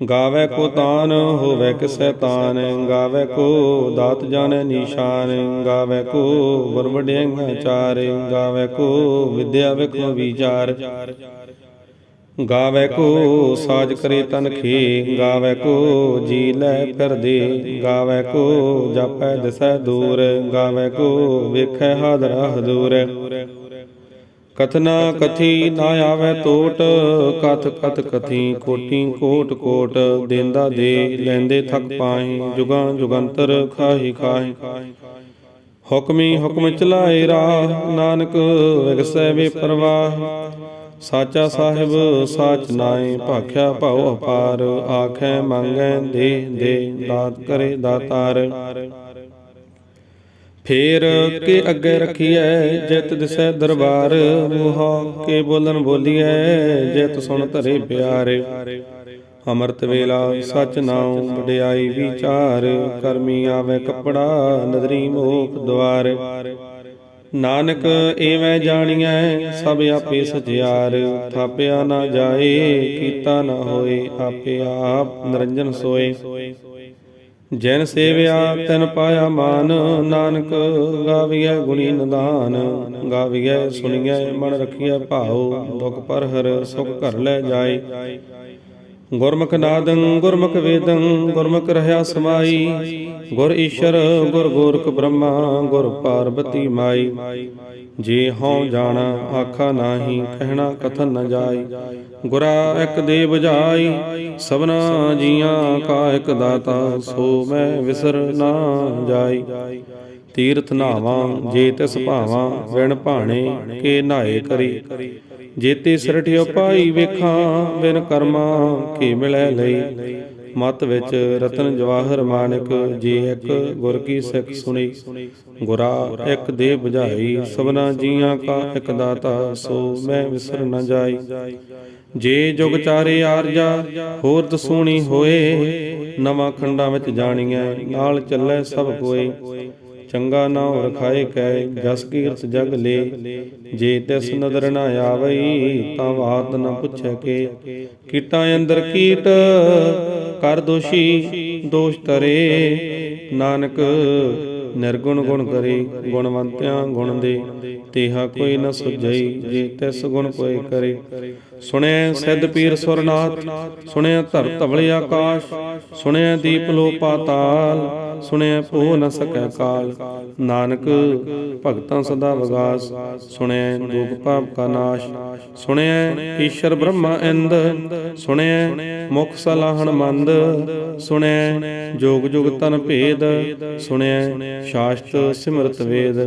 ਗਾਵੇ ਕੋ ਤਾਨ, ਹੋਵੇ ਕਿਸੈ ਤਾਨ, ਗਾਵੇ ਕੋ ਦਾਤ ਜਾਣੈ ਨੀਸ਼ਾਨ, ਗਾਵੇ ਕੋ ਵਰ ਚਾਰ, ਗਾਵੇ ਕੋ ਵਿਦਿਆ ਵੇਖੋ ਵਿਚਾਰ। ਗਾਵੇ ਕੋ ਸਾਜ ਕਰੇ ਤਨ ਗਾਵੇ ਕੋ ਜੀ ਲੈ ਫਿਰਦੇ, ਗਾਵੇ ਕੋ ਜਾਪੈ ਦਸੈ ਦੂਰ, ਗਾਵੇ ਕੋ ਵੇਖੈ ਹਾਦਰਾ ਹਦੂਰ। ਕਥਨਾ ਕਥੀ ਨਾ ਆਵੇ ਟੋਟ ਕਥ ਕਥ ਕਥੀ ਕੋਟੀ ਕੋਟ ਕੋਟ, ਦੇਂਦਾ ਦੇ ਲੈਂਦੇ ਥਕ ਪਾਹੀ, ਜੁਗਾਂ ਜੁਗੰਤਰ ਖਾਹੀ ਖਾਹੀ। ਹੁਕਮੀ ਹੁਕਮ ਚਲਾਏ ਰਾ ਨਾਨਕ ਵਿਗਸੈ ਵੇ ਪ੍ਰਵਾਹ। ਸਾਚਾ ਸਾਹਿਬ, ਸਾਚ ਨਾਏ ਭਾਖਿਆ ਭਉ ਅਪਾਰ, ਆਖੈ ਮੰਗੈ ਦੇ ਦੇ, ਦਾਤ ਕਰੇ ਦਾਤਾਰ। ਫੇਰ ਕੇ ਅੱਗੇ ਰਖੀਐ, ਜਿਤ ਦਿਸੈ ਦਰਬਾਰ। ਮੂਹਾ ਕੇ ਬੋਲਨ ਬੋਲੀਐ, ਜਿਤ ਸੁਣ ਧਰੇ ਪਿਆਰੇ। ਅਮਰਤ ਵੇਲਾ ਸਚ ਨਾਉ ਵਡਿਆਈ ਵਿਚਾਰ ਕਰਮੀ ਆਵੇ ਕਪੜਾ ਨਦਰੀ ਮੋਖ ਦਵਾਰ। ਨਾਨਕ ਏਵੇਂ ਜਾਣੀਐ, ਸਭ ਆਪੇ ਸਜਿਆਰ ਥਾਪਿਆ ਨਾ ਜਾਏ, ਕੀਤਾ ਨਾ ਹੋਏ, ਆਪੇ ਆਪ ਨਿਰੰਜਨ ਸੋਏ। ਜੈਨ ਸੇਵਿਆ, ਤਿਨ ਪਾਇਆ ਮਾਨ, ਨਾਨਕ, ਗਾਵੀਐ ਗੁਣੀ ਨਿਦਾਨ, ਗਾਵੀਐ ਸੁਣੀਐ, ਮਨ ਰਖੀਐ ਭਾਉ, ਦੁਖ ਪਰ ਹਰ ਸੁਖ ਘਰ ਲੈ ਜਾਏ। ਗੁਰਮੁਖ ਨਾਦੰ, ਗੁਰਮੁਖ ਵੇਦੰ, ਗੁਰਮੁਖ ਰਹਾ ਸਮਾਈ। ਗੁਰ ਈਸ਼ਰ, ਗੁਰ ਗੋਰਖ ਬ੍ਰਹਮਾ, ਗੁਰ ਪਾਰਬਤੀ ਮਾਈ। ਜੇ ਹਉ ਜਾਣਾ, ਆਖਾ ਨਾਹੀ, ਕਹਿਣਾ ਕਥਨ ਨ ਜਾਈ। ਗੁਰਾ ਇੱਕ ਦੇ ਬੁਝਾਈ ਸਭਨਾ ਜੀਆਂ ਕਾ ਇੱਕ ਦਾਤਾ, ਸੋ ਮੈਂ ਵਿਸਰ ਨਾ ਜਾਈ। ਤੀਰਥ ਨਾਵਾਂ, ਜੇ ਤਿਸ ਭਾਵਾਂ, ਵਿਣ ਭਾਣੇ, ਕੇ ਨਾਏ ਕਰੀ। ਜੇਤੇ ਸਰਠਿਓ ਪਾਈ ਵੇਖਾਂ ਬਿਨ ਕਰਮਾ ਕੀ ਮਿਲੈ ਲਈ। ਮਤ ਵਿੱਚ ਰਤਨ ਜਵਾਹਰ ਮਾਨਕ ਜੇ ਇੱਕ ਗੁਰ ਕੀ ਸਿੱਖ ਸੁਣੀ। ਗੁਰਾ ਇੱਕ ਦੇ 부ਝਾਈ ਸਭਨਾ ਜੀਆਂ ਕਾ ਇੱਕ ਦਾਤਾ ਸੋ ਮੈਂ ਵਿਸਰ ਨ ਜਾਈ। ਜੇ ਜੁਗ ਚਾਰੇ ਆਰਜਾ ਹੋਰ ਦਸੂਣੀ ਹੋਏ। ਨਵਾਂ ਖੰਡਾਂ ਵਿੱਚ ਜਾਣੀਐ ਨਾਲ ਚੱਲੇ ਸਭ ਕੋਏ। ਚੰਗਾ ਨਾਉ ਰਖਾਏ ਕੈ, ਜਸ ਕੀਰਤ ਜਗ ਲੇ। ਜੇ ਤਿਸ ਨਦਰ ਨਾ ਆਵਈ, ਤਾਂ ਬਾਤ ਨ ਪੁੱਛੈ ਕੇ। ਕੀਟਾਂ ਅੰਦਰ ਕੀਟ, ਕਰ ਦੋਸ਼ੀ, ਦੋਸ਼ ਤਰੇ ਨਾਨਕ, ਨਿਰਗੁਣ ਗੁਣ ਕਰੇ, ਗੁਣਵੰਤਿਆਂ ਗੁਣ ਦੇ। ਤੇਹਾ ਕੋਈ ਨ ਸੁਝਈ, ਜੇ ਤਿਸ ਗੁਣ ਕੋਈ ਕਰੇ। ਸੁਣਿਆ ਸਿੱਧ ਪੀਰ ਸੁਰਨਾਥ, ਸੁਣਿਆ ਧਰ ਧਵਲੇ ਆਕਾਸ਼, ਸੁਣਿਆ ਦੀਪ ਲੋ ਪਾਤਾਲ ਸੁਣਿਆ ਭੋ ਨ ਸਕੈ ਕਾਲ। ਨਾਨਕ ਭਗਤਾਂ ਸਦਾ ਵਗਾਸ, ਸੁਣਿਆ ਦੁਖ ਪਾਪ ਕਾ ਨਾਸ਼, ਸੁਣਿਆ ਈਸ਼ਰ ਬ੍ਰਹਮਾ ਇੰਦ, ਸੁਣਿਆ ਮੁਖ ਸਲਾਹਣ ਮੰਦ, ਸੁਣਿਆ ਜੋਗ ਜੁਗ ਤਨ ਭੇਦ, ਸੁਣਿਆ ਸ਼ਾਸਤ ਸਿਮਰਤ ਵੇਦ।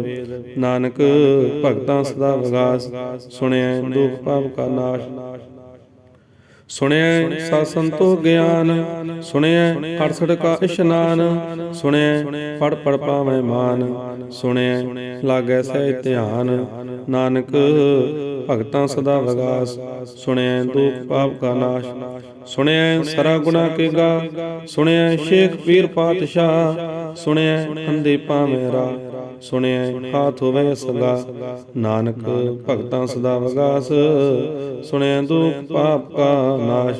ਨਾਨਕ ਭਗਤਾਂ ਸਦਾ ਵਗਾਸ, ਸੁਣਿਆ ਦੁਖ ਭਾਵ ਕਾ ਨਾਸ਼ ਸੁਣਿਆ ਸਤ ਸੰਤੋ ਗਿਆਨ ਸੁਣਿਆ ਅੜਸੜ ਕਾ ਇਸ਼ਨਾਨ ਸੁਣਿਆ ਪੜ ਪੜ ਪਾਵੇਂ ਮਾਨ ਸੁਣਿਆ ਲਾਗੈ ਸਹਿ ਧਿਆਨ। ਨਾਨਕ ਭਗਤਾਂ ਸਦਾ ਵਿਗਾਸ ਸੁਣਿਆ ਦੁਖ ਪਾਪ ਕਾ ਨਾਸ਼ ਸੁਣਿਆ ਸਰਾ ਗੁਨਾ ਕੇ ਗਾ ਸੁਣਿਆ ਸ਼ੇਖ ਪੀਰ ਪਾਤਸ਼ਾਹ ਸੁਣਿਆ ਅੰਦੇ ਪਾਵੇਂ ਰਾ ਸੁਣਿਆ ਹਾਥ ਹੋਵੇ ਸਦਾ ਨਾਨਕ ਭਗਤਾਂ ਸਦਾ ਵਗਾਸ। ਸੁਣਿਆ ਦੁਖ ਪਾਪ ਕਾ ਨਾਸ਼।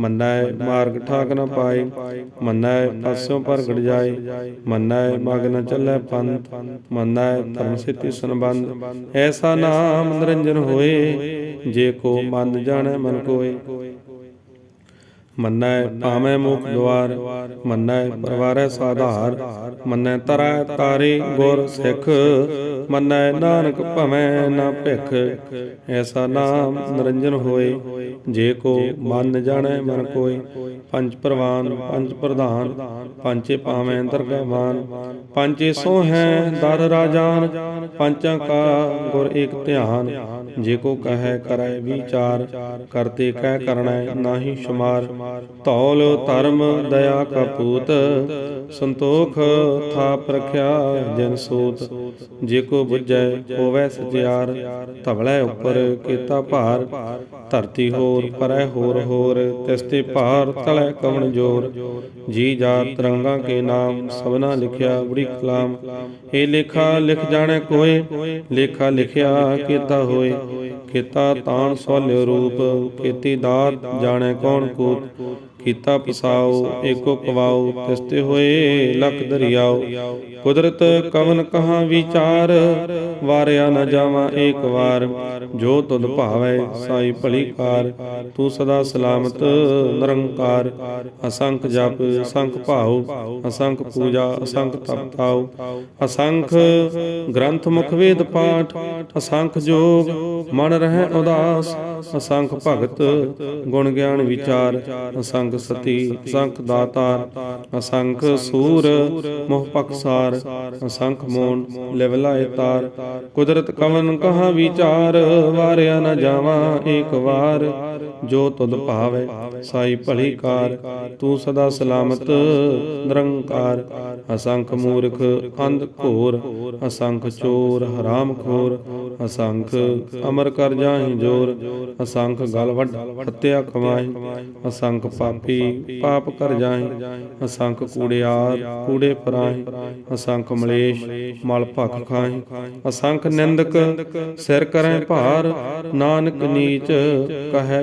ਮੰਨੈ ਮਾਰਗ ਠਾਕ ਨ ਪਾਏ, ਮੰਨੈ ਪਾਸਿਓਂ ਪ੍ਰਗਟ ਜਾਏ, ਮੰਨੈ ਮਗ ਨ ਚੱਲੈ ਪੰਥ, ਮੰਨੈ ਧਰਮ ਸਿੱਧੀ ਸੰਬੰਧ। ਐਸਾ ਨਾਮ ਨਿਰੰਜਨ ਹੋਏ, ਜੇ ਕੋ ਮਨ ਜਾਣੈ ਮਨ ਕੋਏ। ਮੰਨੈ ਭਾਵੇਂ ਮੁਖ ਦੁਆਰ, ਮੰਨੈ ਪਰਵਾਰੈ ਸਾਧਾਰ, ਮੰਨੈ ਤਰੈ ਤਾਰੇ ਗੁਰ ਸਿੱਖ, ਮੰਨੈ ਨਾਨਕ ਭਵੇਂ ਨਾ ਭਿਖ। ਐਸਾ ਨਾਮ ਨਿਰੰਜਨ ਹੋਏ ਜੇ ਕੋ ਮਨ ਜਾਣੈ, ਮਨ ਕੋਏ ਪੰਜ ਪ੍ਰਵਾਨ, ਪੰਜ ਪ੍ਰਧਾਨ ਪੰਚੇ ਭਾਵੇਂ ਦਰਗਾਵਾਨ ਪੰਚੇ ਸੋਹੈ ਦਰ ਰਾਜਾਨ, ਪੰਚਾਂ ਕਾ ਗੁਰ ਏਕ ਧਿਆਨ। ਜੇ ਕੋ ਕਹੈ, ਕਰੈ ਵਿਚਾਰ, ਕਰਤੇ ਕਹਿ ਕਰਣੈ ਨਾਹੀ ਸ਼ੁਮਾਰ। ਧੌਲ, ਧਰਮ, ਦਇਆ ਕਪੂਤ ਪੂਤ, ਸੰਤੋਖ ਥਾਪ ਰਖਿਆ ਜਨ ਸੂਤ। ਜੇ ਕੋ ਬੁਝੈ ਹੋਵੈ ਸਚਿਆਰ, ਧਵਲੇ ਉੱਪਰ ਕੀਤਾ ਭਾਰ, ਧਰਤੀ ਹੋਰ ਪਰੈ ਹੋਰ ਹੋਰ, ਤਿਸ ਤੇ ਭਾਰ ਤਲੇ ਕਵਣ ਜੋਰ। ਜੀ ਜਾ ਰੰਗਾਂ ਕੇ ਨਾਮ, ਸਭਨਾ ਲਿਖਿਆ ਬੜੀ ਕਲਾਮ। ਇਹ ਲੇਖਾ, ਲਿਖ ਜਾਣੈ ਕੋਏ, ਲੇਖਾ ਲਿਖਿਆ ਕੀਤਾ ਹੋਏ। ਕੀਤਾ ਤਾਣ ਸਵਾਲਿਓ ਰੂਪ, ਕੀਤੀ ਦਾਤ ਜਾਣੈ ਕੌਣ ਕੂਤ। ਕੀਤਾ ਪਸਾਓ, ਏਕੋ ਕਵਾਓ ਤਿਸਤੇ ਹੋਏ ਲਖ ਦਰਿਆਓ। ਕੁਦਰਤ ਕਵਨ ਕਹਾ ਵਿਚਾਰ, ਵਾਰਿਆ ਨ ਜਾਵਾਂ ਏਕ ਵਾਰ। ਜੋ ਤੁਧ ਭਾਵੈ, ਸਾਈ ਭਲੀ ਕਾਰ, ਤੂੰ ਸਦਾ ਸਲਾਮਤ, ਨਿਰੰਕਾਰ। ਅਸੰਖ ਜਪ, ਅਸੰਖ ਭਾਉ, ਅਸੰਖ ਪੂਜਾ, ਅਸੰਖ ਤਪ ਤਾਉ। ਅਸੰਖ ਗ੍ਰੰਥ ਮੁਖ ਵੇਦ ਪਾਠ, ਅਸੰਖ ਜੋਗ, ਮਨ ਰਹਿ ਉਦਾਸ। ਅਸੰਖ ਭਗਤ, ਗੁਣ ਗਿਆਨ ਵਿਚਾਰ। ਅਸੰਖ ਸਤੀ ਅਸੰਖ ਦਾਤਾਰ, ਅਸੰਖ ਸੂਰ, ਮੋਹ ਪਕਸਾਰ ਅਸੰਖ ਮੋਨ ਲਿਵਲਾਏ ਤਾਰ। ਕੁਦਰਤ ਕਵਨ ਕਹਾ ਵਿਚਾਰ, ਵਾਰਿਆ ਨਾ ਜਾਵਾਂ ਏਕ ਵਾਰ। ਜੋ ਤੁਧ ਭਾਵੈ, ਸਾਈ ਭਲੀ ਕਾਰ, ਤੂੰ ਸਦਾ ਸਲਾਮਤ, ਨਿਰੰਕਾਰ। ਅਸੰਖ ਮੂਰਖ, ਅੰਧ ਘੋਰ, ਅਸੰਖ ਚੋਰ, ਹਰਾਮ ਖੋਰ, ਅਸੰਖ ਅਮਰ ਕਰ ਜਾਹੀ ਜੋਰ, ਅਸੰਖ ਗਲ ਵੱਡ ਹੱਤਿਆ ਕਮਾਈ ਅਸੰਖ ਪਾਪੀ ਪਾਪ ਕਰ ਜਾਹੀ, ਅਸੰਖ ਕੂੜਿਆਰ ਕੂੜੇ ਪਰਾਹੀ, ਅਸੰਖ ਮਲੇਸ਼, ਮਲ ਭਖ ਖਾਹੀ, ਅਸੰਖ ਨਿੰਦਕ, ਸਿਰ ਕਰੈ ਭਾਰ, ਨਾਨਕ ਨੀਚ, ਕਹੈ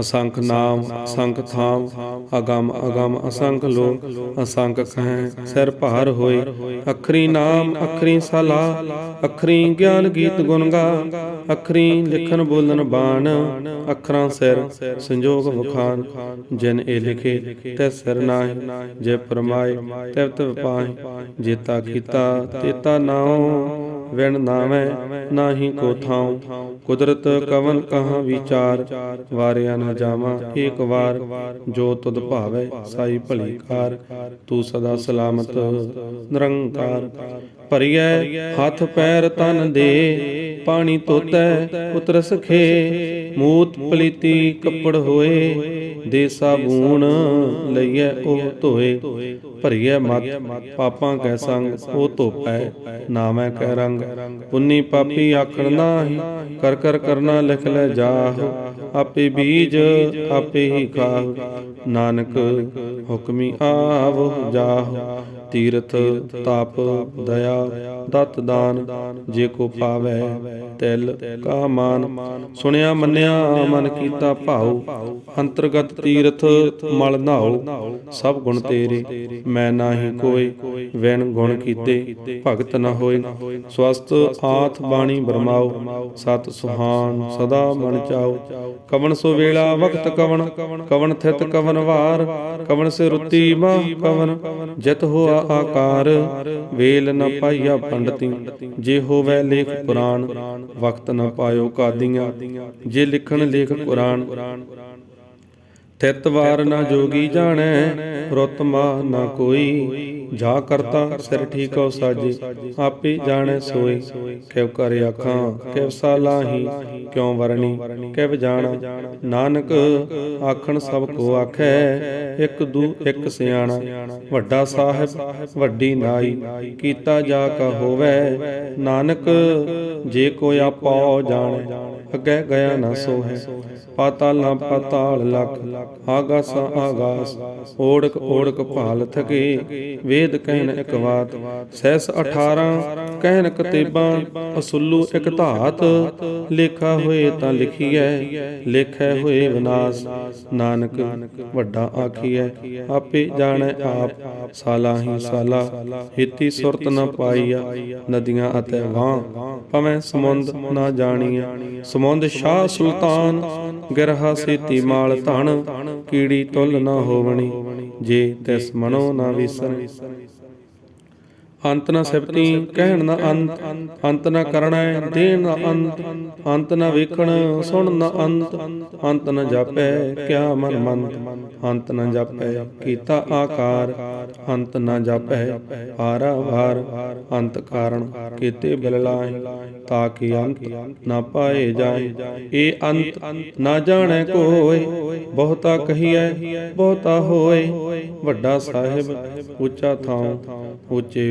ਅਸੰਖ ਨਾਮ ਅਸੰਖ ਥਾਮ, ਅਗਮ, ਅਗੰਮ ਅਸੰਖ ਲੋਕ ਅਸੰਖ ਕਹਿ, ਸਿਰ ਭਾਰ ਹੋਏ। ਅਖਰੀ ਨਾਮ, ਅਖਰੀ ਸਲਾ, ਅਖਰੀ ਗਿਆਨ ਗੀਤ ਗੁਣ ਗਾ, ਅਖਰੀ ਲਿਖਣ ਬੋਲਣ ਬਾਣ, ਅੱਖਰਾਂ ਸਿਰ ਸੰਜੋਗ ਵਖਾਨ ਜਿਨ ਇਹ ਲਿਖੇ ਤੈ ਸਿਰ ਨਾਹੀ, ਜੇ ਪਰਮਾਏ ਤੈ ਤਵ ਪਾਹੀ, ਜੇਤਾ ਕੀਤਾ, ਤੇਤਾ ਨਾਉ। ਵਿਣ ਨਾਵੇਂ ਨਾਹੀ ਕੋ ਥਾਉ। ਕੁਦਰਤ ਕਵਨ ਕਹਾ ਵਿਚਾਰ, ਵਾਰਿਆ ਨਾ ਜਾਵਾਂ। ਏਕ ਵਾਰ ਜੋ ਤੁਧ ਭਾਵੇ, ਸਾਈ ਭਲੀ ਕਾਰ। ਤੂੰ ਸਦਾ ਸਲਾਮਤ, ਨਿਰੰਕਾਰ। ਭਰੀਐ, ਹੱਥ ਪੈਰ ਤਨ ਦੇ, ਪਾਣੀ ਧੋਤੈ ਉਤਰ ਸਖੇ ਮੂਤ ਪਲੀਤੀ ਕੱਪੜ ਹੋਏ, ਦੇ ਸਾਬੂਨ ਲਈਐ ਉਹ ਧੋਏ, ਭਰੀਐ ਮਤ, ਪਾਪਾਂ ਕੈ ਸੰਗ, ਉਹ ਧੋਪੈ, ਨਾਮੈ ਕੈ ਰੰਗ, ਪੁੰਨੀ ਪਾਪੀ ਆਖਣ ਨਾਹੀ, ਕਰ ਕਰ ਕਰਨਾ ਲਿਖ ਲੈ ਜਾਹ, ਆਪੇ ਬੀਜ, ਆਪੇ ਹੀ ਖਾਹ, ਨਾਨਕ ਹੁਕਮੀ ਆਵ ਜਾਹ। ਤੀਰਥ ਤਪ ਦਇਆ ਦਤ ਦਾਨ ਜੇ ਕੋ ਪਾਵੈ ਤਿਲ ਕਾ ਮਾਨ। ਸੁਣਿਆ ਮੰਨਿਆ ਮਨ ਕੀਤਾ ਭਾਉ। ਅੰਤਰਗਤ ਤੀਰਥ ਮਲ ਨਾਉ। ਸਭ ਗੁਣ ਤੇਰੇ। ਮੈਂ ਨਾਹੀ ਕੋਈ ਵੈਣ ਗੁਣ ਕੀਤੇ। ਭਗਤ ਨ ਹੋਏ। ਸਵਸਤ ਆਥ ਬਾਣੀ ਬਰਮਾਉ ਸਤ ਸੁਹਾਨ ਸਦਾ ਮਨ ਚਾਉ ਕਵਨ ਸੋ ਵੇਲਾ ਵਕਤ ਕਵਨ ਕਵਨ ਥਿਤ ਕਵਨ ਵਾਰ। ਕਵਨ ਸੇ ਰੁੱਤੀ ਮਾਹ ਕਵਨ। ਜਿਤ ਹੋਆ ਆਕਾਰ, ਵੇਲ ਨ ਪਾਈਆ ਪੰਡਤੀ, ਜੇ ਹੋਵੇ ਲੇਖ ਪੁਰਾਣ, ਵਕਤ ਨ ਪਾਇਓ ਕਾਦੀਆਂ, ਜੇ ਲਿਖਣ ਲੇਖ ਕੁਰਾਨ। ਤਿਤ ਵਾਰ ਨਾ ਜੋਗੀ ਜਾਣੈ ਰਤਮਾ ਨਾ ਕੋਈ ਜਾ ਕਰਤਾ, ਸਿਰ ਠੀਕੋ ਸਾਜੇ, ਆਪੇ ਜਾਣੈ ਸੋਏ ਕਿਵ ਕਰ ਆਖਾਂ ਕਿਵ ਸਾਲਾਹੀ ਕਿਉ ਵਰਣੀ, ਕਿਵ ਜਾਣਾ। ਨਾਨਕ ਆਖਣ ਸਭ ਕੋ ਆਖੈ, ਇੱਕ ਦੂ, ਇੱਕ ਸਿਆਣਾ, ਵੱਡਾ ਸਾਹਿਬ, ਵੱਡੀ ਨਾਈ, ਕੀਤਾ ਜਾ ਕਾ ਹੋਵੇ। ਨਾਨਕ ਜੇ ਕੋ ਆਪਾ ਜਾਣੈ, ਅੱਗੇ ਗਿਆ ਨਾ ਸੋਹੈ। ਪਾਤਾਲ ਨਾ ਪਾਤਾਲ ਲਖ, ਆਗਾਸ ਆਗਾਸ, ਓੜਕ ਓੜਕ ਭਾਲ ਥਕੇ। ਵੇਦ ਕਹਿਨ ਇਕ ਬਾਤ ਸਹਿਸ 18 ਕਹਿਨ ਕਤੇਬਾਂ, ਅਸੁੱਲੂ ਇਕ ਧਾਤ, ਲੇਖਾ ਹੋਏ ਤਾਂ ਲਿਖੀਐ, ਲੇਖੈ ਹੋਏ ਵਿਨਾਸ਼, ਨਾਨਕ ਵੱਡਾ ਆਖੀਐ, ਆਪੇ ਜਾਣੈ ਆਪ, ਸਾਲਾ ਹੀ ਸਾਲਾ, ਹਿੱਤੀ ਸੁਰਤ ਨ ਪਾਈਆ, ਨਦੀਆਂ ਅਤੇ ਵਾਂ, ਭਵੇਂ ਸਮੁੰਦ ਨਾ ਜਾਣੀਐ, ਸਮੁੰਦ ਸ਼ਾਹ ਸੁਲਤਾਨ, ਗਿਰਹਾ ਸੇਤੀ ਮਾਲ ਧਨ ਕੀੜੀ ਤੁਲ ਨਾ ਹੋਵਣੀ ਜੇ ਤਿਸ ਮਨੋ ਨਾ ਵਿਸਰ ਅੰਤ ਨਾ ਸਿਫਤੀ ਕਹਿਣ ਨਾ ਅੰਤ ਅੰਤ ਨਾ ਕਰਣਾ, ਦੇਣ ਨਾ ਅੰਤ ਅੰਤ ਨਾ ਵੇਖਣ, ਸੁਣ ਨਾ ਅੰਤ ਅੰਤ ਨਾ ਜਾਪੈ, ਕਿਆ ਮਨ ਮੰਤ ਅੰਤ ਨਾ ਜਾਪੈ, ਕੀਤਾ ਆਕਾਰ, ਅੰਤ ਨਾ ਜਾਪੈ ਆਰਾ ਵਾਰ ਅੰਤ ਕਾਰਨ ਕੀਤੇ ਬਲਲਾਹਿ ਤਾਂ ਕਿ ਅੰਤ ਨਾ ਪਾਏ ਜਾਏ, ਇਹ ਅੰਤ ਨਾ ਜਾਣੈ ਕੋਇ ਬਹੁਤਾ ਕਹੀਐ, ਬਹੁਤਾ ਹੋਏ, ਵੱਡਾ ਸਾਹਿਬ, ਉੱਚਾ ਥਾਂ ਉੱਚੇ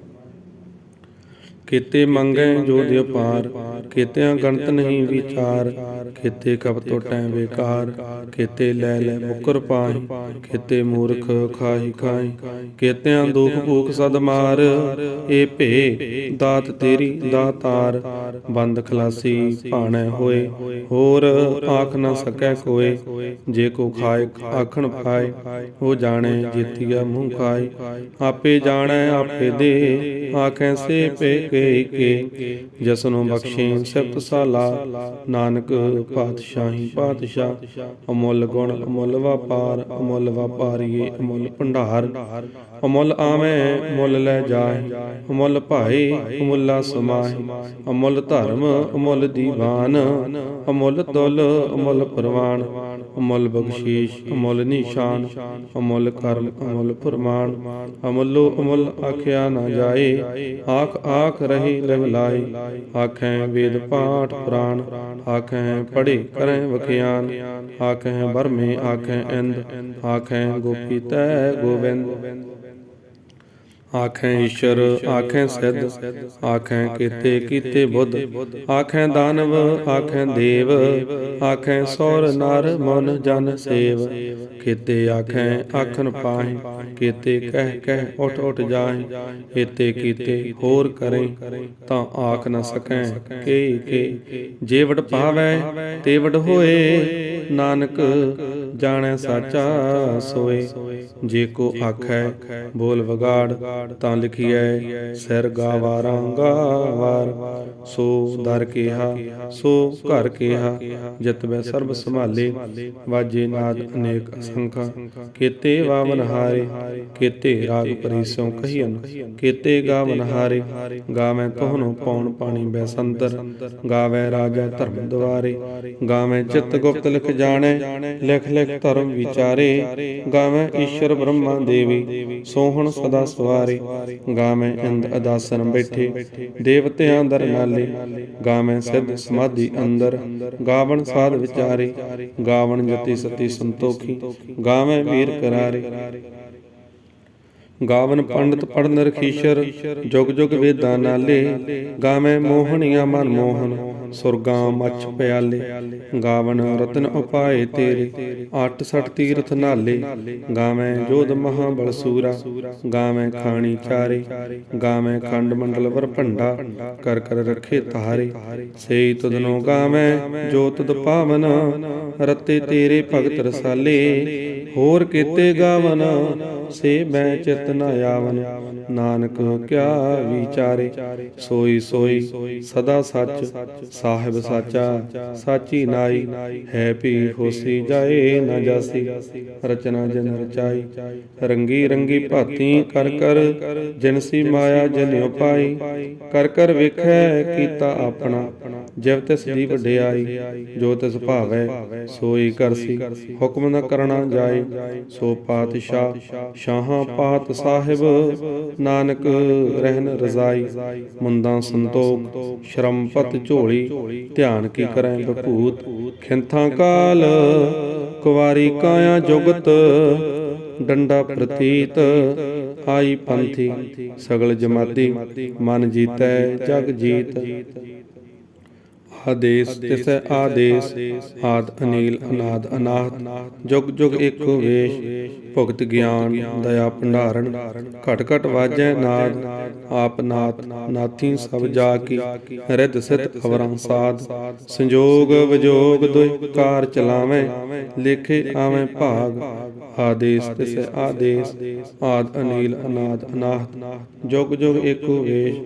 ਕੀਤੇ ਮੰਗੈ ਜੋ ਦਿਓ ਪਾਰ ਕੀਤਿਆਂ ਗਣਤ ਨਹੀਂ ਵਿਚਾਰ ਕੀਤੇ ਕਬ ਟੋਟੈ ਬੇਕਾਰ ਕੀਤੇ ਲੈ ਲੈ ਮੁਕਰ ਪਾਹੀ ਕੀਤੇ ਮੂਰਖ ਖਾਹੀ ਖਾਹੀ ਕੀਤਿਆਂ ਦੁਖ ਭੂਖ ਸਦ ਮਾਰ, ਏ ਭੇ ਦਾਤ ਤੇਰੀ ਦਾਤਾਰ ਬੰਦ ਖਲਾਸੀ ਭਾਣੈ ਹੋਏ, ਹੋਰ ਆਖ ਨਾ ਸਕੈ ਕੋਏ, ਜੇ ਕੋ ਖਾਏ ਆਖਣ ਪਾਏ, ਉਹ ਜਾਣੇ ਜੀਤੀਆ ਮੂੰਹ ਖਾਏ, ਆਪੇ ਜਾਣੈ ਆਪੇ ਦੇ ਆਖੈ ਸੇ ਪੇ ਕੇ ਕੇ ਜਸਨੋ ਬਖਸ਼ੇ ਸਿਫਤ ਸਾਲਾ। ਨਾਨਕ ਪਾਤਸ਼ਾਹੀ ਪਾਤਸ਼ਾਹ, ਅਮੁੱਲ ਗੁਣ ਅਮੁੱਲ ਵਪਾਰ, ਅਮੁੱਲ ਵਪਾਰੀਏ ਅਮੁੱਲ ਭੰਡਾਰ। ਅਮੁੱਲ ਆਵੇਂ ਮੁੱਲ ਲੈ ਜਾਏ ਅਮੁੱਲ ਭਾਏ ਅਮੁੱਲਾ ਸਮਾਏ ਅਮੁੱਲ ਧਰਮ ਅਮੁੱਲ ਦੀਵਾਨ, ਅਮੁੱਲ ਤੁਲ ਅਮੁੱਲ ਪ੍ਰਵਾਨ। ਅਮੁੱਲ ਬਖਸ਼ੀਸ਼, ਅਮੁੱਲ ਨਿਸ਼ਾਨ, ਅਮੁੱਲ ਕਰਮ, ਅਮੁੱਲ ਫਰਮਾਨ ਅਮੁੱਲੋ ਅਮੁੱਲ ਆਖਿਆ ਨਾ ਜਾਏ, ਆਖ ਆਖ ਰਹੀ ਲਿਵ ਲਾਈ ਆਖੈ ਵੇਦ ਪਾਠ ਪ੍ਰਾਣ, ਆਖੈ ਪੜੇ ਕਰੈ ਵਖਿਆਨ, ਆਖੈ ਬਰਮੇ ਆਖੈ ਇੰਦ ਆਖੈ ਗੋਪੀ ਤੈ ਗੋਬਿੰਦ ਆਖੈ ਈਸ਼ਰ, ਆਖੈ ਸਿੱਧ, ਆਖੈ ਕੀਤੇ ਕੀਤੇ ਬੁੱਧ। ਆਖੈ ਦਾਨਵ, ਆਖੈ ਦੇਵ, ਆਖੈ ਸੌਰ, ਨਰ, ਮਨ, ਜਨ, ਸੇਵ। ਕੀਤੇ ਆਖੈ ਆਖਨ ਪਾਹੀ, ਕੀਤੇ ਕਹਿ ਕਹਿ, ਉਠ ਉਠ ਜਾਹੇ। ਕੀਤੇ ਕੀਤੇ ਹੋਰ ਕਰੇ, ਤਾਂ ਆਖ ਨ ਸਕੈ। ਕੇ ਕੇ ਜੇ ਵਡ ਪਾਵੈ ਤੇ ਵਡ ਹੋਏ। ਨਾਨਕ ਜਾਣੈ ਸਾਚਾ ਸੋਏ। ਜੇ ਕੋ ਆਖੈ ਬੋਲ ਵਗਾੜ ਤਾਂ ਲਿਖੀਐ ਸਿਰ ਗਾਵਾਰਾਂ ਗਾਵਾਰ ਸੋ ਦਰ ਕੀਹਾ ਸੋ ਘਰ ਕੀਹਾ ਜਿਤ ਬੈ ਸਰਬ ਸੰਭਾਲੇ। ਵਾਜੇ ਨਾਦ ਅਨੇਕ ਅਸੰਖਾ। ਕੀਤੇ ਵਾਵਨ ਹਾਰੇ ਕੀਤੇ ਰਾਗ ਪਰੀਸੋਂ ਕਹੀਨ ਕੀਤੇ ਗਾਵਨ ਹਾਰੇ ਗਾਵੇਂ ਤੋਹਨੋਂ ਪੌਣ ਪਾਣੀ ਬੈ ਸੰਤਰ ਗਾਵੇ ਰਾਜਾ ਧਰਮ ਦੁਆਰੇ। ਗਾਵੇਂ ਚਿੱਤ ਗੁਪਤ ਲਿਖ ਜਾਣੈ। ਲਿਖ ਲਿਖ ਧਰਮ ਵਿਚਾਰੇ, ਗਾਵੇਂ ਈਸ਼ਰ ਬ੍ਰਹਮਾ ਦੇਵੀ, ਸੋਹਣ ਸਦਾ ਸਵਾਰੇ, ਗਾਵੇਂ ਇੰਦ ਅਦਾਸਨ ਬੈਠੇ, ਦੇਵਤਿਆਂ ਦਰ ਨਾਲੇ, ਗਾਵੇਂ ਸਿੱਧ ਸਮਾਧੀ ਅੰਦਰ, ਗਾਵਣ ਸਾਧ ਵਿਚਾਰੇ, ਗਾਵਣ ਜਤੀ ਸਤੀ ਸੰਤੋਖੀ, ਗਾਵੇਂ ਵੀਰ ਕਰਾਰੇ। ਗਾਵਨ ਪੰਡਤ ਪੜਨ ਰਖੀਸ਼ਰ, ਜੁਗ ਜੁਗ ਵੇਦਾਂ ਨਾਲੇ, ਗਾਵੇਂ ਮੋਹਣੀਆਂ ਮਨ ਮੋਹਨ ਸੁਰਗਾਂ ਮੱਛ ਪਿਆਲੇ, ਗਾਵਨ ਰਤਨ ਉਪਾਏ ਤੇਰੇ 68 ਤੀਰਥ ਨਾਲੇ, ਗਾਵੇਂ ਜੋਧ ਮਹਾਬਲ ਸੂਰਾ, ਗਾਵੇਂ ਖਾਣੀ ਚਾਰੇ, ਗਾਵੇਂ ਖੰਡ ਮੰਡਲ ਵਰ ਭੰਡਾ, ਕਰ ਕਰ ਰਖੇ ਤਾਰੇ। ਸੇਈ ਤੁਧਨੋ ਗਾਵੇਂ ਜੋ ਤੁਧ ਪਾਵਨ, ਰਤੇ ਤੇਰੇ ਭਗਤ ਰਸਾਲੇ ਹੋਰ ਕੀਤੇ ਗਾਵਨ, ਸੇ ਮੈਂ ਚਿਤ ਨ ਆਵਨ। ਨਾਨਕ ਕਿਆ ਵਿਚਾਰੇ, ਸੋਈ ਸੋਈ, ਸਦਾ ਸੱਚ, ਸਾਹਿਬ ਸਾਚਾ, ਸਾਚੀ ਨਾਈ। ਹੈ ਪੀ ਹੋਸੀ ਜਾਏ ਨ ਜਾਸੀ, ਰਚਨਾ ਜਨ ਰਚਾਈ। ਰੰਗੀ ਰੰਗੀ ਭਾਤੀ ਕਰ ਕਰ ਜਿਨਸੀ ਮਾਇਆ ਜਨਿ ਪਾਈ। ਕਰ ਕਰ ਵੇਖੈ ਕੀਤਾ ਆਪਣਾ ਜਿਵ ਤਿਸ ਦੀ ਵਡਿਆਈ ਜੋ ਤਿਸ ਭਾਵੈ ਸੋਈ ਕਰਸੀ। ਹੁਕਮ ਨ ਕਰਣਾ ਜਾਏ ਸੋ ਪਾਤਸ਼ਾਹ। ਸ਼ਾਹਾਂ ਪਾਤ ਸਾਹਿਬ ਨਾਨਕ ਰਹਿਨ ਰਜ਼ਾਈ। ਮੁੰਦਾਂ ਸੰਤੋਖ ਸ਼ਰਮਪਤ ਝੋਲੀ ਧਿਆਨ ਕੀ ਕਰੈ ਬਭੂਤ ਖਿੰਥਾਂ ਕਾਲ ਕੁਵਾਰੀ ਕਾਇਆ ਜੁਗਤ ਡੰਡਾ ਪ੍ਰਤੀਤ ਆਈ ਪੰਥੀ ਸਗਲ ਜਮਾਤੀ ਮਨ ਜੀਤੈ। ਜਗ ਜੀਤ। ਆਦੇਸ, ਤਿਸੈ ਆਦੇਸ, ਆਦ ਅਨੀਲ, ਅਨਾਦ, ਅਨਾਹਤ। ਜੁਗ ਜੁਗ ਏਕੋ ਵੇਸ਼, ਭੁਗਤ ਗਿਆਨ, ਦਇਆ, ਭੰਡਾਰਨ। ਘਟ ਘਟ ਵਾਜੈ ਨਾਦ, ਆਪ ਨਾਥ, ਨਾਥੀ ਸਭ ਜਾ ਕੀ ਰਿੱਧ ਸਿਤ ਅਵਰਾਂ ਸਾਧ ਸੰਜੋਗ, ਵਿਜੋਗ ਦੁਇ ਕਾਰ ਚਲਾਵੇਂ, ਲੇਖੇ ਆਵੇਂ ਭਾਗ। ਆਦੇਸ, ਤਿਸੈ ਆਦੇਸ, ਆਦ ਅਨੀਲ, ਅਨਾਦ, ਅਨਾਹਤ। ਜੁਗ ਜੁਗ ਏਕੋ ਵੇਸ਼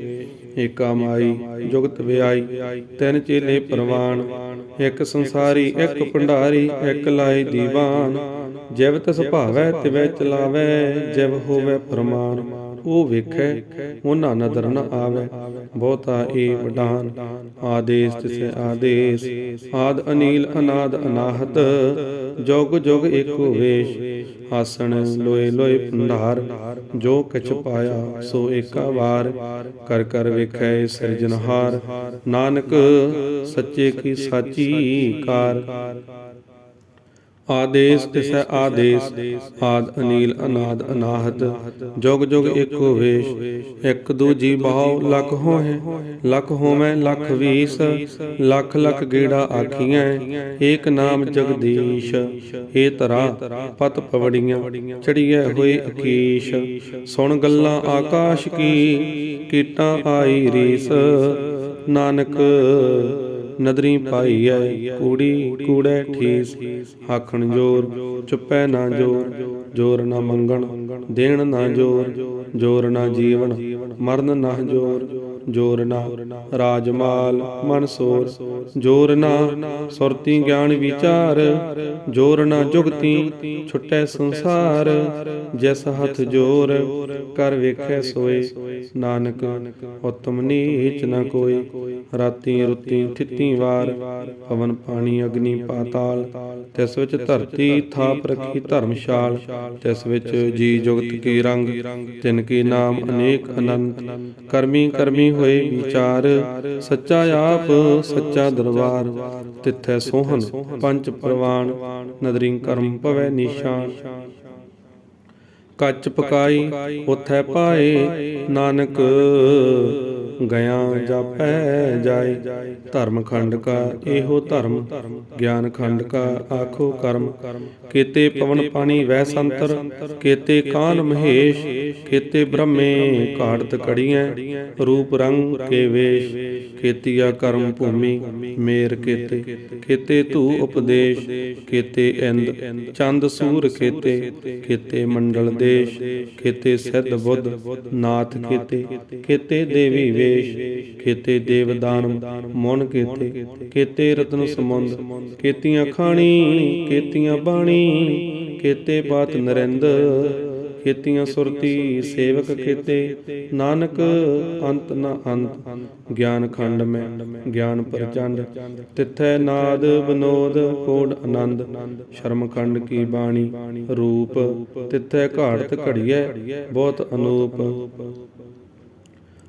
ਏਕਾ ਮਾਈ, ਜੁਗਤ ਵਿਆਈ, ਤਿੰਨ ਚੇਲੇ ਪ੍ਰਵਾਨ, ਇੱਕ ਸੰਸਾਰੀ, ਇੱਕ ਭੰਡਾਰੀ, ਇੱਕ ਲਾਈ ਦੀਵਾਨ। ਜਿਵ ਤਿਸ ਭਾਵੈ ਤਿਵੈ ਚਲਾਵੈ, ਜਿਵ ਹੋਵੇ ਫਰਮਾਨ ਉਹ ਵੇਖੈ ਉਹਨਾਂ ਨਦਰ ਨ ਆਵੇ। ਬਹੁਤਾ ਏ ਵਡਾਨ, ਆਦੇਸ ਤਿਸੈ ਆਦੇਸ। ਆਦ ਅਨੀਲ, ਅਨਾਦ ਅਨਾਹਤ। ਜੁਗ ਜੁਗ ਏਕੋ ਵੇਸ਼। ਆਸਣ, ਲੋਏ ਲੋਏ ਭੰਡਾਰ। ਜੋ ਕਿਛ ਪਾਇਆ, ਸੋ ਏਕਾ ਵਾਰ। ਕਰ ਕਰ ਵੇਖੈ ਸਿਰਜਨਹਾਰ ਨਾਨਕ, ਸੱਚੇ ਕੀ ਸਾਚੀ ਕਾਰ। ਆਦੇਸ ਤਿਸੈ ਆਦੇਸ, ਆਦ ਅਨੀਲ, ਅਨਾਦ ਅਨਾਹਤ। ਜੁਗ ਜੁਗ ਏਕੋ ਵੇਸ਼ ਇੱਕ ਦੂਜੀ ਬਾਉ ਲਖ ਹੋਏ ਲਖ ਹੋਵੇਂ ਲਖ ਵੀਸ, ਲੱਖ ਲੱਖ ਗੇੜਾ ਆਖੀਆਂ ਏਕ ਨਾਮ ਜਗਦੀਸ਼, ਏ ਤਰਾ ਪਤ ਪਵੜੀਆਂ, ਚੜੀਐ ਹੋਏ ਅਕੀਸ਼। ਸੁਣ ਗੱਲਾਂ ਆਕਾਸ਼ ਕੀ, ਕੀਟਾਂ ਆਈ ਰੀਸ। ਨਾਨਕ ਨਦਰੀ ਪਾਈ ਐ ਕੂੜੀ, ਕੂੜੈ ਠੀਸ ਆਖਣ ਜੋਰ, ਚੁੱਪੈ ਨਾ ਜੋਰ ਜੋਰ ਨਾ ਮੰਗਣ, ਦੇਣ ਨਾ ਜੋਰ ਜੋਰ ਨਾ ਜੀਵਨ, ਮਰਨ ਨਾ ਜੋਰ ਜੋਰ ਨਾ, ਰਾਜਮਾਲ ਮਨਸੂਰ ਜੋਰ ਨਾ, ਸੁਰਤੀ ਗਿਆਨ ਵਿਚਾਰ, ਜੋਰ ਨਾ ਜੁਗਤੀ, ਛੁਟੈ ਸੰਸਾਰ, ਜਿਸ ਹੱਥ ਜੋਰ, ਕਰ ਵੇਖੈ ਸੋਏ। ਨਾਨਕ, ਉਤਮ ਨੀਚ ਨ ਕੋਈ, ਰਾਤੀ ਰੁੱਤੀ ਥਿੱਤੀ ਵਾਰ, ਪਵਨ ਪਾਣੀ ਅਗਨੀ ਪਾਤਾਲ, ਤਿਸ ਵਿੱਚ ਧਰਤੀ ਥਾਪ ਰੱਖੀ ਧਰਮਸ਼ਾਲ, ਤਿਸ ਵਿੱਚ ਜੀ ਜੁਗਤ ਕੀ ਰੰਗ, ਤਿਨ ਕੀ ਨਾਮ ਅਨੇਕ ਅਨੰਤ, ਕਰਮੀ ਕਰਮੀ ਹੋਏ ਵਿਚਾਰ, ਸੱਚਾ ਆਪ, ਸੱਚਾ ਦਰਬਾਰ, ਤਿੱਥੈ ਸੋਹਣ, ਪੰਜ ਪ੍ਰਵਾਨ ਨਦਰੀ ਕਰਮ ਭਵੈ ਨਿਸ਼ਾਨ। ਕੱਚ ਪਕਾਈ, ਉਥੈ ਪਾਏ, ਨਾਨਕ ਗਿਆ ਜਾਪੈ ਜਾਏ। ਧਰਮ ਖੰਡ ਕਾ ਇਹੋ ਧਰਮ, ਗਿਆਨ ਖੰਡ ਕਾ ਆਖੋ ਕਰਮ। ਕੀਤੇ ਪਵਨ ਪਾਣੀ ਵੈ ਸੰਤਰ, ਕੀਤੇ ਕਾਨ ਮਹੇਸ਼, ਕੀਤੇ ਬ੍ਰਹਮੇ ਘਾੜਤ ਕੜੀਐ। ਰੂਪ ਰੰਗ ਕੇ ਵੇਸ਼, ਕੀਤੀਆ ਕਰਮ ਭੂਮੀ ਮੇਰ ਕੀਤੇ। ਕੀਤੇ ਧੂ ਉਪਦੇਸ਼, ਕੀਤੇ ਇੰਦ, ਚੰਦ ਸੂਰ ਕੀਤੇ। ਕੀਤੇ ਮੰਡਲ ਦੇਸ਼, ਕੀਤੇ ਸਿੱਧ ਬੁੱਧ, ਨਾਥ ਕੀਤੇ। ਕੀਤੇ ਦੇਵੀ ਵੇਸ਼ ਕੀਤੇ ਦੇਵ ਦਾਨਮ ਮਨ ਕੀਤੇ ਕੀਤੇ ਰਤਨ ਸਮੁੰਦ ਕੀਤੀਆਂ ਖਾਣੀ ਕੀਤੀਆਂ ਬਾਣੀ ਕੀਤੇ ਬਾਤ ਨਰਿੰਦ ਕੀਤੀਆਂ ਸੁਰਤੀ ਸੇਵਕ ਕੀਤੇ ਨਾਨਕ ਅੰਤ ਨ ਅੰਤ, ਗਿਆਨ ਖੰਡ ਮੈਂ, ਗਿਆਨ ਪ੍ਰਚੰਡ, ਤਿੱਥੈ ਨਾਦ ਬਨੋਦ ਕੋਡ ਆਨੰਦ, ਸ਼ਰਮ ਖੰਡ ਕੀ ਬਾਣੀ, ਰੂਪ, ਤਿੱਥੈ ਘਾੜਤ ਘੜੀਐ, ਬਹੁਤ ਅਨੂਪ।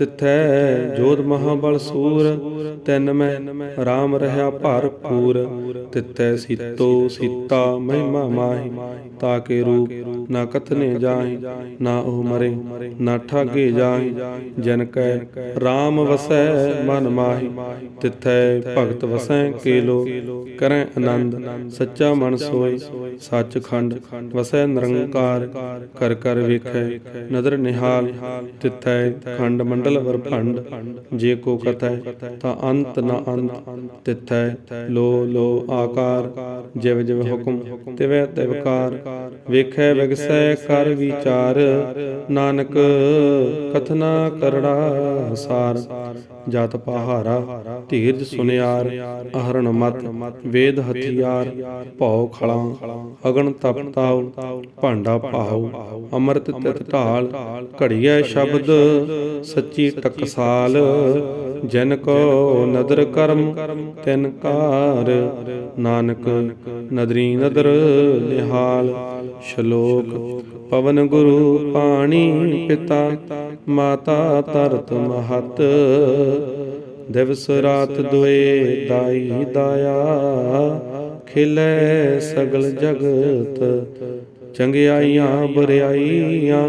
ਤਿਥੈ ਜੋਧ ਮਹਾਬਲ ਸੂਰ, ਤੈਨ ਮੈਂ RAM ਰਹਾ ਭਰਪੂਰ ਤਿਥੈ ਸੀਤੋ ਸੀਤਾ ਮਹਿਮਾ ਮਾਹੀ ਤਾਕੇ ਰੂਪ ਨਾ ਕਥਨੇ ਜਾਹੀ, ਨਾ ਉਹ ਮਰੇ, ਨਾ ਠਾਗੇ ਜਾਹੀ। ਜਨ ਕੈ RAM ਵਸੈ ਮਨ ਮਾਹੀ, ਤਿਥੈ ਭਗਤ ਵਸੈ ਕੇਲੋ, ਕਰੈ ਆਨੰਦ, ਸੱਚਾ ਮਨ ਸੋਈ। ਸੱਚਖੰਡ ਵਸੈ ਨਿਰੰਕਾਰ, ਕਰ ਕਰ ਵੇਖੈ, ਨਦਰ ਨਿਹਾਲ। ਤਿਥੈ ਖੰਡ ਮੰਡਲ ਵਰਭੰਡ, ਜੇ ਕੋ ਕਥੈ, ਤਾਂ ਅੰਤ ਨ ਅੰਤ ਤਿਥੈ। ਲੋ ਲੋ, ਆਕਾਰ, ਜਿਵ ਜਿਵ ਹੁਕਮ, ਤਿਵੈ ਤਿਵਕਾਰ ਵੇਖੈ ਵਿਗਸੈ ਕਰ ਵਿਚਾਰ। ਨਾਨਕ, ਕਥਨਾ ਕਰੜਾ ਸਾਰ। ਜਤ ਪਹਾਰਾ, ਧੀਰਜ ਸੁਨਿਆਰ, ਅਹਰਣ ਮਤ, ਵੇਦ ਹਥਿਆਰ, ਭਉ ਖਲਾ, ਅਗਣ ਤਪ ਤਾਉ ਭਾਂਡਾ ਪਾਉ ਅੰਮ੍ਰਿਤ ਤਿਤ ਢਾਲ, ਘੜੀਐ ਸ਼ਬਦ ਸੱਚੀ ਟਕਸਾਲ, ਜਨ ਕੋ ਨਦਰ ਕਰਮ, ਤਿਨ ਕਾਰ, ਨਾਨਕ ਨਦਰੀ ਨਦਰ ਨਿਹਾਲ, ਸ਼ਲੋਕ ਪਵਨ ਗੁਰੂ ਪਾਣੀ ਪਿਤਾ, ਮਾਤਾ ਤਰਤ ਮਹਤ, ਦਿਵਸ ਰਾਤ ਦੁਏ ਦਾਈ ਦਾਇਆ, ਖਿਲੇ ਸਗਲ ਜਗਤ, ਚੰਗਿਆਈਆਂ ਬੁਰਿਆਈਆਂ